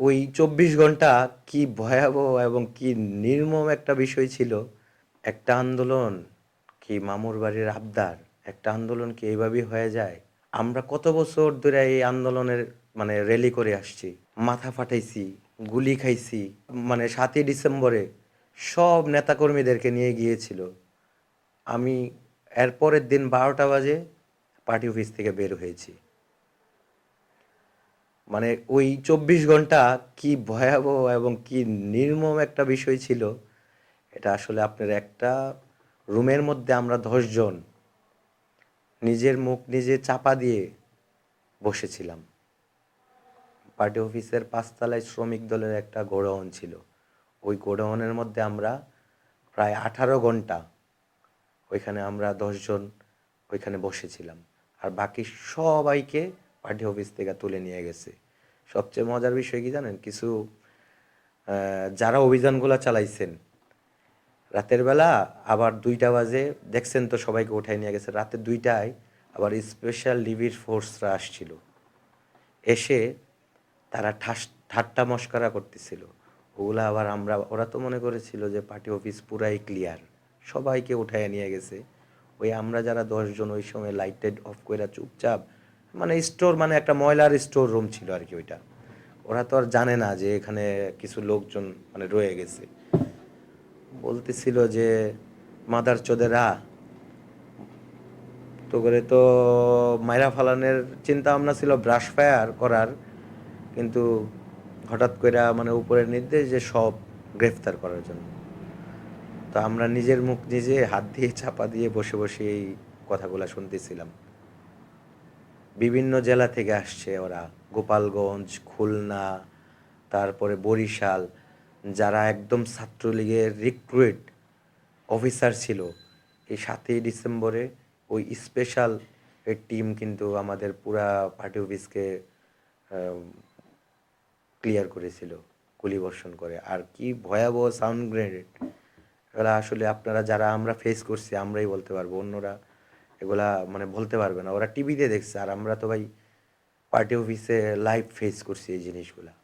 ওই চব্বিশ ঘণ্টা কি ভয়াবহ এবং কি নির্মম একটা বিষয় ছিল? একটা আন্দোলন কি মামুর বাড়ির আবদার? একটা আন্দোলন কি এইভাবেই হয়ে যায়? আমরা কত বছর ধরে এই আন্দোলনের মানে র্যালি করে আসছি, মাথা ফাটাইছি, গুলি খাইছি মানে সাতই ডিসেম্বরে সব নেতাকর্মীদেরকে নিয়ে গিয়েছিল। আমি এরপরের দিন বারোটা বাজে পার্টি অফিস থেকে বের হয়েছি। মানে ওই চব্বিশ ঘণ্টা কি ভয়াবহ এবং কি নির্মম একটা বিষয় ছিল, এটা আসলে আপনার একটা রুমের মধ্যে আমরা দশজন নিজের মুখ নিজে চাপা দিয়ে বসেছিলাম। পার্টি অফিসের পাঁচতলায় শ্রমিক দলের একটা গোডাউন ছিল। ওই গোডাউনের মধ্যে আমরা প্রায় আঠারো ঘণ্টা ওইখানে আমরা দশজন ওইখানে বসেছিলাম। আর বাকি সবাইকে পার্টি অফিস থেকে তুলে নিয়ে গেছে। সবচেয়ে মজার বিষয় কি জানেন? কিছু যারা অভিযানগুলো চালাইছেন, রাতের বেলা আবার দুইটা বাজে, দেখছেন তো সবাইকে উঠাই নিয়ে গেছে, রাতে দুইটায় আবার স্পেশাল ডিবির ফোর্সরা আসছিল। এসে তারা ঠাস, ঠাট্টা মস্করা করতেছিল। ওগুলা আবার আমরা, ওরা তো মনে করেছিল যে পার্টি অফিস পুরাই ক্লিয়ার সবাইকে উঠায় নিয়ে গেছে। ওই আমরা যারা দশজন ওই সময় লাইটেড অফ করে চুপচাপ মানে স্টোর মানে একটা ময়লার স্টোর রুম ছিল আর কি ওইটা। ওরা তো আর জানে না যে এখানে কিছু লোকজন মানে রয়ে গেছে। বলতেছিল যে, মাদার চোদেরা তো করে তো মাইরা ফালানের চিন্তা ভাবনা ছিল ব্রাশ ফায়ার করার, কিন্তু হঠাৎ করে মানে উপরের নির্দেশ যে সব গ্রেফতার করার জন্য। তো আমরা নিজের মুখ নিজে হাত দিয়ে চাপা দিয়ে বসে বসে এই কথাগুলো শুনতেছিলাম। বিভিন্ন জেলা থেকে আসছে ওরা। গোপালগঞ্জ, খুলনা, তারপরে বরিশাল, যারা একদম ছাত্রলীগের রিক্রুইট অফিসার ছিল। এই সাতই ডিসেম্বরে ওই স্পেশাল টিম কিন্তু আমাদের পুরা পার্টি অফিসকে ক্লিয়ার করেছিল গুলিবর্ষণ করে। আর কি ভয়াবহ সাউন্ড গ্রেনেড আসলে আপনারা যারা আমরা ফেস করছি, আমরাই বলতে পারব। অন্যরা এগুলা মানে বলতে পারবে না। ওরা টিভিতে দেখছে। আর আমরা তো ভাই পার্টি অফিসে লাইভ ফেস করছি এই জিনিসগুলা।